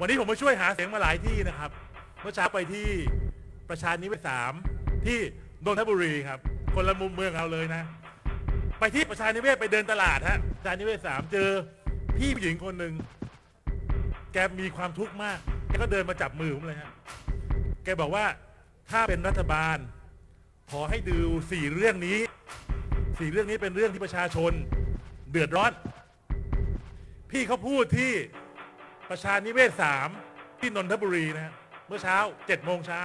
วันนี้ผมมาช่วยหาเสียงมาหลายที่นะครับ เมื่อเช้าไปที่ประชานิเวศสามที่นนทบุรีครับ คนละมุมเมืองเราเลยนะ ไปที่ประชานิเวศไปเดินตลาดฮะประชานิเวศสามเจอพี่ผู้หญิงคนหนึ่งแกมีความทุกข์มากแกก็เดินมาจับมือผมเลยฮะแกบอกว่าถ้าเป็นรัฐบาล ขอให้ดูสี่เรื่องนี้สี่เรื่องนี้เป็นเรื่องที่ประชาชนเดือดร้อน พี่เขาพูดที่ ประชานิเวศสามที่นนทบุรีนะฮะเมื่อเช้าเจ็ดโมงเช้า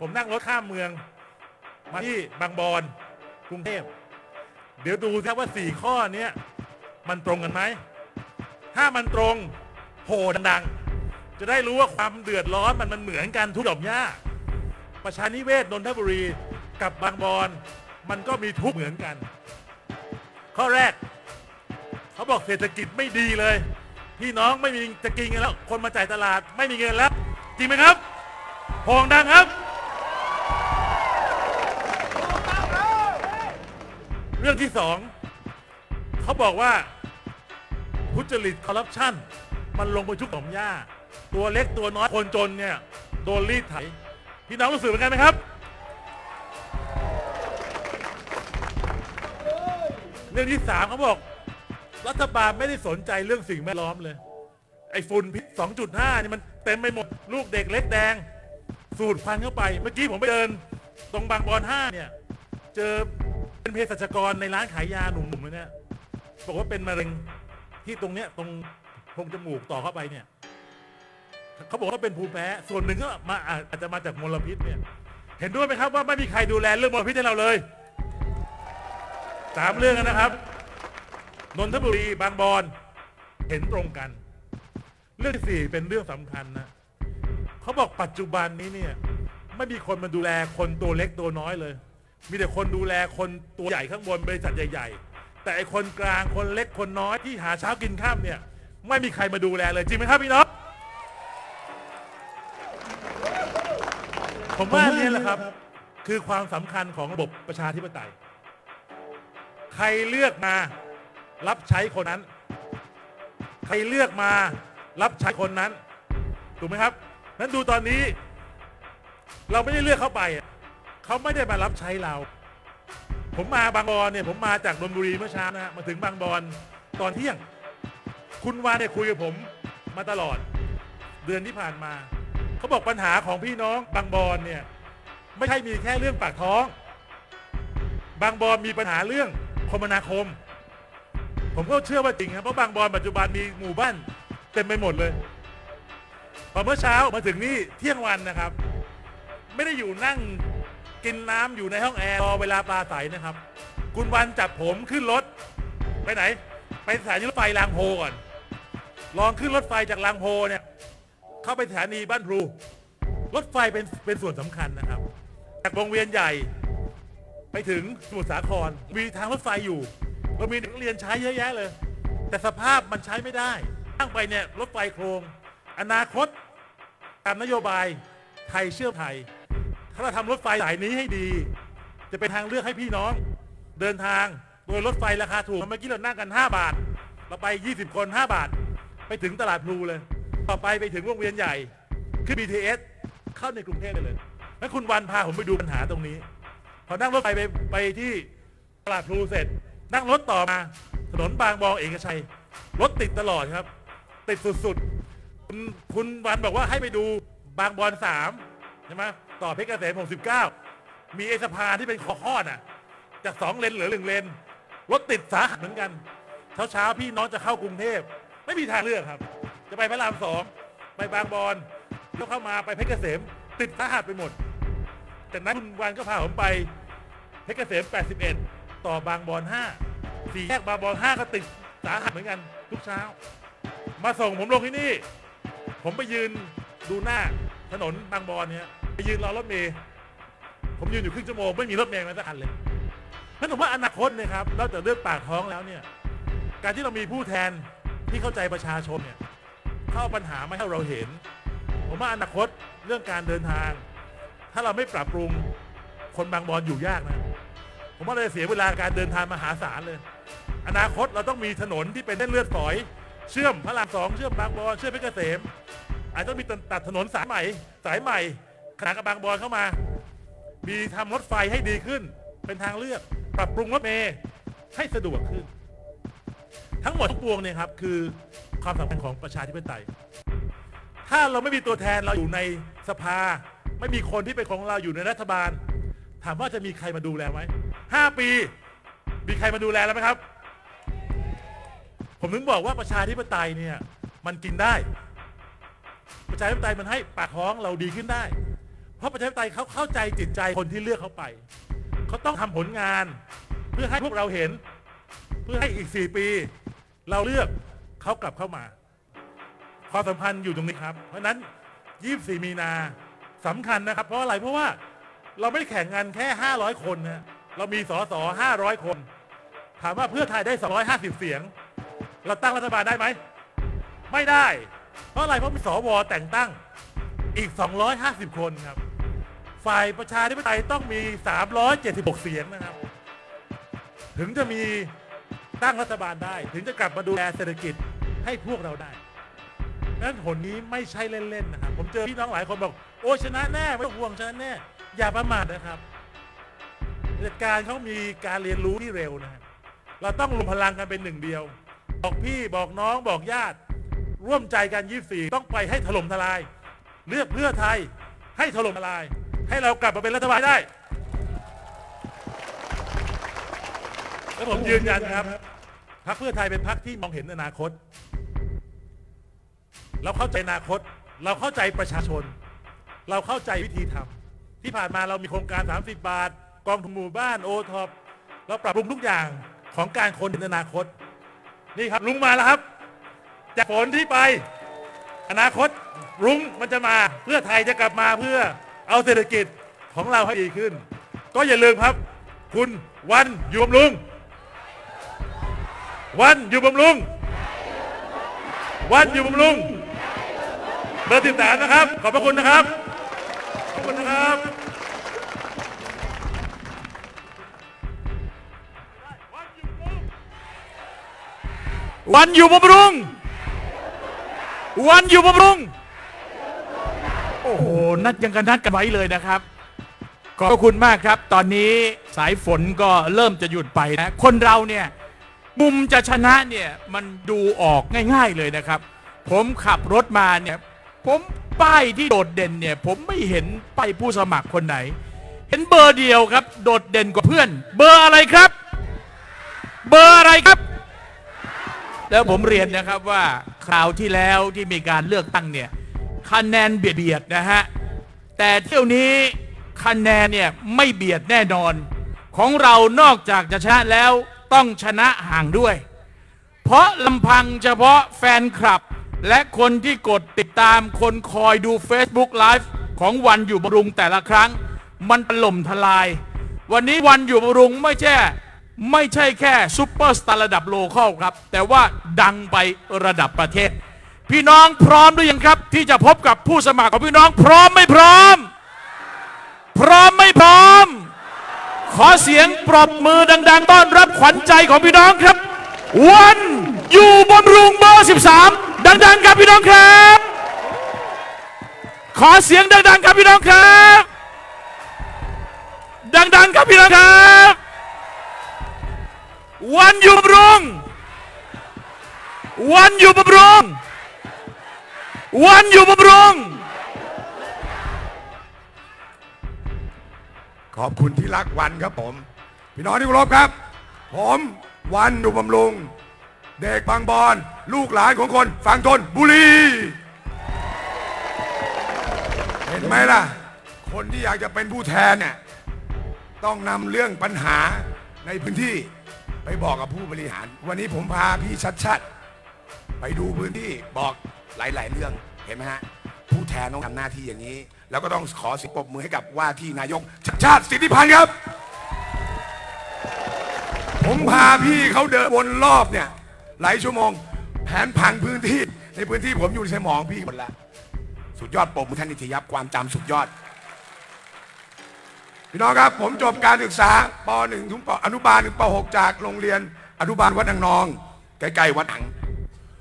ผมนั่งรถข้ามเมือง มาที่บางบอนกรุงเทพ เดี๋ยวดูครับว่าสี่ข้อเนี้ยมันตรงกันไหม ถ้ามันตรงโหดังๆ จะได้รู้ว่าความเดือดร้อนมันมันเหมือนกันทุกดอกหญ้า ประชานิเวศนนทบุรีกับบางบอนมันก็มีทุกเหมือนกัน ข้อแรก เขาบอกเศรษฐกิจไม่ดีเลย พี่น้องไม่มีจะกินกันแล้ว คนมาจ่ายตลาดไม่มีเงินแล้ว จริงไหมครับโพงดังครับ เรื่องที่สองเขาบอกว่าทุจริตคอร์รัปชันมันลงไปทุกหน่อมหญ้าตัวเล็กตัวน้อยคนจนเนี่ยโดนรีดไถพี่น้องรู้สึกเหมือนกันไหมครับ เรื่องที่สามเขาบอก รัฐบาลไม่ได้สนใจเรื่องสิ่งแวดล้อมเลย ไอ้ฝุ่นพิษ2.5 นี่มันเต็มไปหมด ลูกเด็กเล็กแดง สูดควันเข้าไป เมื่อกี้ผมไปเดิน ตรงบางบอน5เนี่ย เจอเป็นเภสัชกรในร้านขายยาหนุ่มๆเลยเนี่ยบอกว่าเป็นมะเร็งที่ตรงเนี้ยตรงโพรงจมูกต่อเข้าไปเนี่ยเขาบอกว่าเป็นภูมิแพ้ ส่วนหนึ่งก็มาอาจจะมาจากมลพิษเนี่ย เห็นด้วยไหมครับว่าไม่มีใครดูแลเรื่องมลพิษให้เราเลยสามเรื่องนะครับ นนทบุรีบางบอนเห็นตรงกัน เรื่องที่สี่เป็นเรื่องสำคัญนะเขาบอกปัจจุบันนี้เนี่ย ไม่มีคนมาดูแลคนตัวเล็กตัวน้อยเลย มีแต่คนดูแลคนตัวใหญ่ข้างบนบริษัทใหญ่ ๆ แต่ไอคนกลางคนเล็กคนน้อยที่หาเช้ากินข้ามเนี่ย ไม่มีใครมาดูแลเลยจริงไหมครับพี่น้องผมว่าเนี่ยแหละครับ คือความสำคัญของระบบประชาธิปไตย ใครเลือกมา รับใช้คนนั้น ใครเลือกมารับใช้คนนั้น ถูกไหมครับ นั้นดูตอนนี้ เราไม่ได้เลือกเข้าไป เขาไม่ได้มารับใช้เรา ผมมาบางบอนเนี่ยผมมาจากนนบุรีเมื่อเช้านะฮะมาถึงบางบอนตอนเที่ยง คุณวานเนี่ยคุยกับผมมาตลอด เดือนที่ผ่านมา เขาบอกปัญหาของพี่น้องบางบอนเนี่ยไม่ใช่มีแค่เรื่องปากท้อง บางบอนมีปัญหาเรื่องคมนาคม ผมก็เชื่อว่าจริงครับเพราะบางบอนปัจจุบันมีหมู่บ้านเต็มไปหมดเลย พอเมื่อเช้ามาถึงนี่เที่ยงวันนะครับ ไม่ได้อยู่นั่งกินน้ำอยู่ในห้องแอร์รอเวลาปลาใสนะครับ คุณวันจับผมขึ้นรถ ไปไหน ไปสถานีรถไฟรางโพก่อน ลองขึ้นรถไฟจากรางโพเนี่ย เข้าไปสถานีบ้านพลูรถไฟเป็นเป็นส่วนสำคัญนะครับ จากวงเวียนใหญ่ ไปถึงสมุทรสาครมีทางรถไฟอยู่ เรามีเด็กนักเรียนใช้เยอะแยะเลย แต่สภาพมันใช้ไม่ได้ตั้งไปเนี่ยรถไฟโครง อนาคตตามนโยบายไทยเชื่อมไทย ถ้าเราทำรถไฟสายนี้ให้ดี จะเป็นทางเลือกให้พี่น้อง เดินทางโดยรถไฟราคาถูกเมื่อกี้เรานั่งกัน 5 บาท เราไป 20 คน 5 บาท ไปถึงตลาดพลูเลย ต่อไปไปถึงวงเวียนใหญ่ขึ้น BTS เข้าในกรุงเทพได้เลยแล้วคุณวันพาผมไปดูปัญหาตรงนี้ พอนั่งรถไฟไปไปที่ตลาดพลูเสร็จ นั่งรถต่อมา ถนนบางบอนเอกชัย รถติดตลอดครับ ติดสุดๆ คุณคุณวันบอกว่าให้ไปดูบางบอนสามใช่ไหมต่อเพชรเกษม69 มีไอสะพานที่เป็นขอข้อน่ะ จากสองเลนเหลือหนึ่งเลน รถติดสาหัสเหมือนกัน เช้าๆ พี่น้องจะเข้ากรุงเทพ ไม่มีทางเลือกครับ จะไปพระรามสองไปบางบอนแล้วเข้ามาไปเพชรเกษม ติดสาหัสไปหมดจากนั้นคุณวันก็พาผมไปเพชรเกษม81 ต่อบางบอน5สี่แยกบางบอน5ก็ติดสาหัสเหมือนกันทุกเช้า มาส่งผมลงที่นี่ ผมไปยืนดูหน้าถนนบางบอนเนี่ยไปยืนรอรถเมย์ผมยืนอยู่ครึ่งชั่วโมงไม่มีรถเมย์มาสักคันเลยนั่นผมว่าอนาคตเนี่ยครับนอกจากเรื่องปากท้องแล้วเนี่ย การที่เรามีผู้แทนที่เข้าใจประชาชนเนี่ยเข้าปัญหาไม่ให้เราเห็น ผมว่าอนาคตเรื่องการเดินทาง ถ้าเราไม่ปรับปรุงคนบางบอนอยู่ยากนะ ผมว่าเราจะเสียเวลาการเดินทางมหาศาลเลย อนาคตเราต้องมีถนนที่เป็นเส้นเลือดฝอย เชื่อมพระรามสองเชื่อมบางบอนเชื่อมเพชรเกษม อาจจะต้องมีตัดถนนสายใหม่ สายใหม่ขนานกับบางบอนเข้ามา มีทำรถไฟให้ดีขึ้น เป็นทางเลือก ปรับปรุงรถเมล์ให้สะดวกขึ้น ทั้งหมดทั้งปวงเนี่ยครับคือความสำคัญของประชาธิปไตย ถ้าเราไม่มีตัวแทนเราอยู่ในสภา ไม่มีคนที่เป็นของเราอยู่ในรัฐบาล ถามว่าจะมีใครมาดูแลไหม ห้าปี มีใครมาดูแลแล้วไหมครับ ผมถึงบอกว่าประชาธิปไตยเนี่ย มันกินได้ ประชาธิปไตยมันให้ปากท้องเราดีขึ้นได้ เพราะประชาธิปไตยเขาเข้าใจจิตใจคนที่เลือกเขาไป เขาต้องทำผลงาน เพื่อให้พวกเราเห็น เพื่อให้อีก 4 ปี เราเลือกเขากลับเข้ามาความสัมพันธ์อยู่ตรงนี้ครับ เพราะฉะนั้น 24 มีนาสำคัญนะครับ เพราะอะไร เพราะว่าเราไม่ได้แข่งกันแค่ 500 คนนะ เรามีสส500คน ถามว่าเพื่อไทยได้ 250 เสียง เราตั้งรัฐบาลได้ไหม ไม่ได้ เพราะอะไร เพราะมีสวแต่งตั้งอีก 250 คนครับ ฝ่ายประชาธิปไตยต้องมี 376 เสียงนะครับ ถึงจะมีตั้งรัฐบาลได้ ถึงจะกลับมาดูแลเศรษฐกิจให้พวกเราได้นั้นผลนี้ไม่ใช่เล่น ๆ นะครับ ผมเจอพี่น้องหลายคนบอก โอ้ชนะแน่ ไม่ต้องห่วงชนะแน่ อย่าประมาทนะครับ เหตุการณ์เขามีการเรียนรู้ที่เร็วนะครับเราต้องรวมพลังกันเป็นหนึ่งเดียว บอกพี่บอกน้องบอกญาติ ร่วมใจกัน24ต้องไปให้ถล่มทลาย เลือกเพื่อไทยให้ถล่มทลาย ให้เรากลับมาเป็นรัฐบาลได้ แล้วผมยืนยันครับพรรคเพื่อไทยเป็นพรรคที่มองเห็นอนาคต เราเข้าใจอนาคต เราเข้าใจประชาชน เราเข้าใจวิธีทำที่ผ่านมาเรามีโครงการ 30 บาท กองทุนหมู่บ้านโอท็อปเราปรับปรุงทุกอย่างของการคนเห็นอนาคต นี่ครับลุงมาแล้วครับ จากฝนที่ไป อนาคตรุ้งมันจะมาเพื่อไทยจะกลับมาเพื่อเอาเศรษฐกิจของเราให้ดีขึ้น ก็อย่าลืมครับ คุณวันอยู่บำรุง วันอยู่บำรุง วันอยู่บำรุงเบอร์ติดตามนะครับ ขอบพระคุณนะครับ ขอบคุณนะครับ วันอยู่บำรุง วันอยู่บำรุง โอ้โห นัดยังกันนัดกันไว้เลยนะครับ ขอบพระคุณมากครับ ตอนนี้สายฝนก็เริ่มจะหยุดไปนะ คนเราเนี่ย มุมจะชนะเนี่ย มันดูออกง่ายๆเลยนะครับ ผมขับรถมาเนี่ย ผมป้ายที่โดดเด่นเนี่ย ผมไม่เห็นป้ายผู้สมัครคนไหน เห็นเบอร์เดียวครับ โดดเด่นกว่าเพื่อน เบอร์อะไรครับ เบอร์อะไรครับ แล้วผมเรียนนะครับว่าคราวที่แล้วที่มีการเลือกตั้งเนี่ยคะแนนเบียดเบียดนะฮะแต่เที่ยวนี้คะแนนเนี่ยไม่เบียดแน่นอน ของเรานอกจากจะชนะแล้วต้องชนะห่างด้วย เพราะลำพังเฉพาะแฟนคลับ และคนที่กดติดตามคนคอยดู Facebook Live ของวันอยู่บำรุงแต่ละครั้ง มันถล่มทลาย วันนี้วันอยู่บำรุงไม่ใช่ ไม่ใช่แค่ซุปเปอร์สตาร์ระดับโลคอลครับ แต่ว่าดังไประดับประเทศ พี่น้องพร้อมหรือยังครับ ที่จะพบกับผู้สมัครของพี่น้องพร้อมไม่พร้อม พร้อมไม่พร้อม ขอเสียงปรบมือดัง ๆ ต้อนรับขวัญใจของพี่น้องครับ วันอยู่บำรุงเบอร์ 13 ดัง ๆ ครับพี่น้องครับ ขอเสียงดัง ๆ ครับพี่น้องครับ ดัง ๆ ครับพี่น้องครับ วันอยู่บำรุง วันอยู่บำรุง วันอยู่บำรุง ขอบคุณที่รักวันครับผม พี่น้องที่เคารพครับ ผมวันดูบำรุง เด็กบางบอนลูกหลานของคนฝั่งทนบุรี เห็นไหมล่ะ คนที่อยากจะเป็นผู้แทนเนี่ยต้องนำเรื่องปัญหาในพื้นที่ ไปบอกกับผู้บริหาร วันนี้ผมพาพี่ชัดชัดๆไปดูพื้นที่บอกหลาย ๆ เรื่องเห็นไหมฮะผู้แทนต้องทำหน้าที่อย่างนี้ แล้วก็ต้องขอสิบปรบมือให้กับว่าที่นายกชัดชาติสิทธิพันธ์ครับ ผมพาพี่เขาเดินวนรอบเนี่ยหลายชั่วโมง แผนผังพื้นที่ในพื้นที่ผมอยู่ในสมองพี่หมดแล้วสุดยอดปรบมือท่านนิติยับความจำสุดยอด พี่น้องครับ ผมจบการศึกษาป .1 ถึงปอนุบาลถึงป .6 จากโรงเรียน อนุบาลวัดนางนองใกล้ๆวัดหัง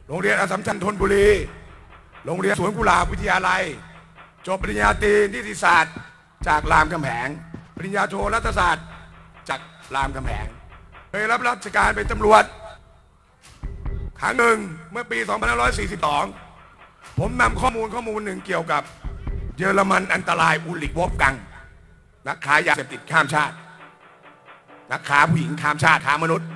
โรงเรียนอสสัมชัญธนบุรี โรงเรียนสวนกุหลาบวิทยาลัย จบปริญญาตรีนิติศาสตร์ จากรามคำแหง ปริญญาโทรัฐศาสตร์ จากรามคำแหง เคยรับราชการเป็นตำรวจครั้งหนึ่งเมื่อปี 2542 ผมนำข้อมูลข้อมูลหนึ่งเกี่ยวกับ เยอรมันอันตรายอุลิกวบกัง นักค้ายาเสพติดข้ามชาติ นักค้าผู้หญิงข้ามชาติค้ามนุษย์